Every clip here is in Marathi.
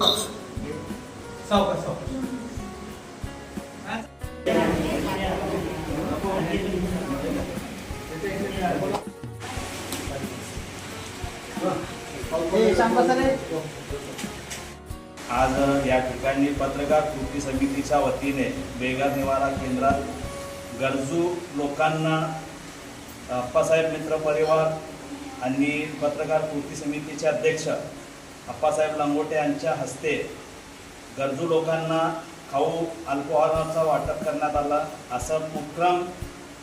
सावकाश आज या ठिकाणी पत्रकार कृती समितीच्या वतीने बेघर निवारा केंद्रात गरजू लोकांना अप्पासाहेब मित्र परिवार आणि पत्रकार कृती समितीचे अध्यक्ष अप्पासाहेब लंगोटे यांच्या हस्ते गरजू लोकांना खाऊ अल्पोहाराचा वाटप करण्यात आला. असा उपक्रम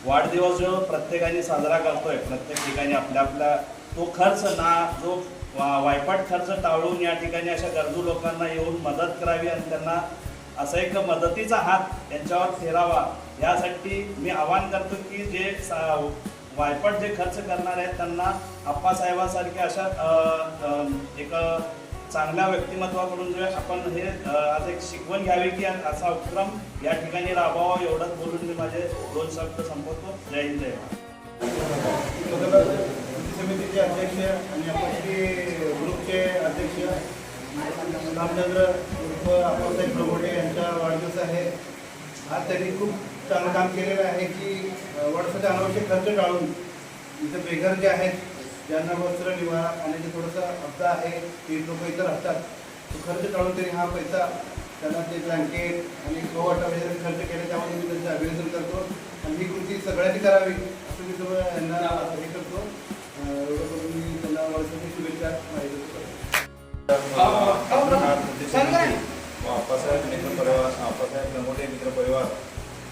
वाढदिवस जो प्रत्येकाने साजरा करतोय. प्रत्येक ठिकाणी आपल्या आपल्या तो खर्च ना जो वायपाट खर्च टाळून या ठिकाणी अशा गरजू लोकांना येऊन मदत करावी आणि त्यांना असा एक मदतीचा हात यांच्यावर फेरावा यासाठी मी आवाहन करतो की जे सा- वायपट जे खर्च करणार आहेत त्यांना आप्पासाहेबांसारख्या अशा एक चांगल्या व्यक्तिमत्वाकडून जे आपण हे आज एक शिकवण घ्यावी की असा उपक्रम या ठिकाणी राबवावा एवढंच बोलून मी माझे दोन शब्द संपवतो. जय हिंद जय समितीचे अध्यक्ष आणि आपत्ती ग्रुपचे अध्यक्ष रामचंद्र उर्फ अप्पासाहेब प्रभोटे यांचा वाढदिवस आहे. आज त्यांनी खूप चांगलं काम केलेलं आहे की अ, अनावश्यक खर्च टाळून इथं बेघर जे आहेत ज्यांना वस्त्र निवारा आणि जे थोडंसं हप्ता आहे ते लोक इथं राहतात तो खर्च टाळून तरी हा पैसा त्यांना ते ब्लँकेट आणि गोवाटा वगैरे खर्च केले त्यामध्ये मी त्यांचं अभिनंदन करतो. आणि ही कृती सगळ्यांनी करावी असं मी सगळं यांना हे करतो.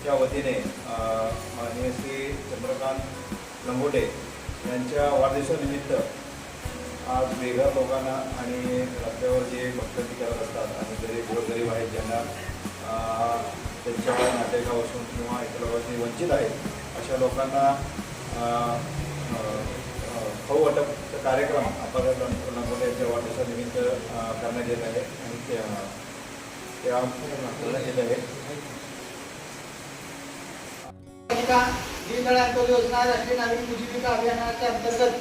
च्या वतीने माननीय श्री चंद्रकांत लंगोटे यांच्या वाढदिवसानिमित्त आज बेघर लोकांना आणि रस्त्यावर जे भक्तगीत करत असतात आणि गरीब गोरगरीब आहेत ज्यांना त्यांच्या नातेगावापासून किंवा इतर वंचित आहेत अशा लोकांना अ, अ, खाऊ कार्यक्रम आप्पासाहेब लंगोटे यांच्या वाढदिवसानिमित्त करण्यात येत आहे आणि ते अ, करण्यात येत आहे. उपजीविका दीनदयाळ अंत्योदय योजना राष्ट्रीय नागरिक उजीविका अभियानाच्या अंतर्गत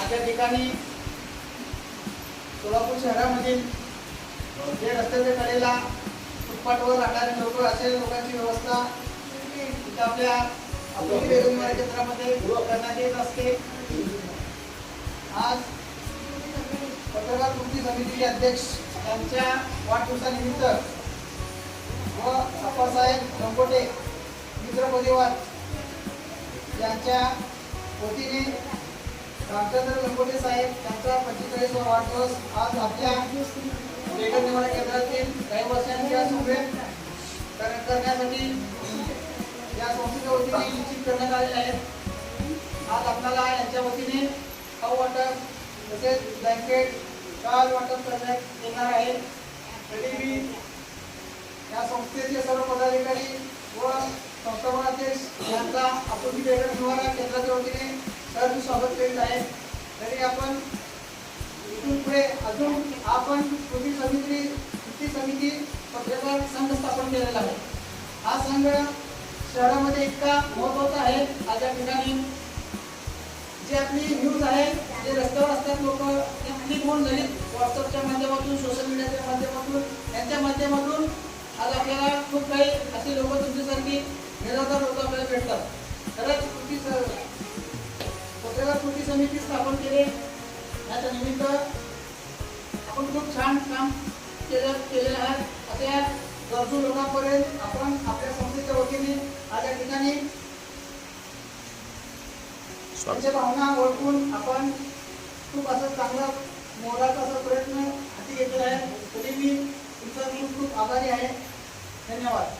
आज ठिकाणी सोलापूर शहरामधील जे रस्त्याच्या कडेला फुटपाथवर राहणारे लोक असे लोकांची व्यवस्था आपल्या आपल्या क्षेत्रामध्ये करण्यात येत असते. आज पत्रकार कृती समितीचे अध्यक्ष यांच्या वाढदिवसानिमित्त व अप्पासाहेब लंगोटे मित्र परिवार यांच्या वतीने रामचंद्र लंगोटे साहेब यांचा पंचेचाळीसवा वाढदिवस आज आपल्या बेगर निवारण केंद्रातील काही वर्षांच्या शुभेत करण्यासाठी या संस्थेच्या वतीने निश्चित करण्यात आलेले आहेत. आज आपल्याला यांच्या वतीने खाऊ वाटप तसेच ब्लँकेट शाल वाटप करण्यात येणार आहे. तरी मी या संस्थेचे सर्व पदाधिकारी व डॉक्टर संस्थापनाध्यक्ष यांचा आपण बेगर निवारा केंद्राच्या वतीने. सहर्ष स्वागत करीत आहे. तरी आपण इथून पुढे अजून आपण कृती समिती कृती समिती पत्रकार संघ स्थापन केलेला आहे. हा संघ शहरामध्ये इतका महत्त्वाचा आहे आज या ठिकाणी. जे आपली न्यूज आहे जे रस्त्यावर असतात लोक क्लिक होऊन झाली? व्हॉट्सअपच्या माध्यमातून सोशल मीडियाच्या माध्यमातून यांच्या माध्यमातून आज आपल्याला खूप काही असे लोक तुमच्यासारखी निराधार लोक आपल्याला भेटतात. खरंच कृती स- पत्रकार कृती समिती स्थापन केले. याच्या निमित्त आपण खूप छान काम केलं केलेलं आहे. अशा गरजू लोकांपर्यंत आपण आपल्या संस्थेच्या वतीने आज या ठिकाणी त्यांच्या भावना ओळखून आपण खूप असं चांगला मोलाचा असा प्रयत्न हाती घेतलेला आहे. तरी मी तुमचा खूप आभारी आहे. धन्यवाद.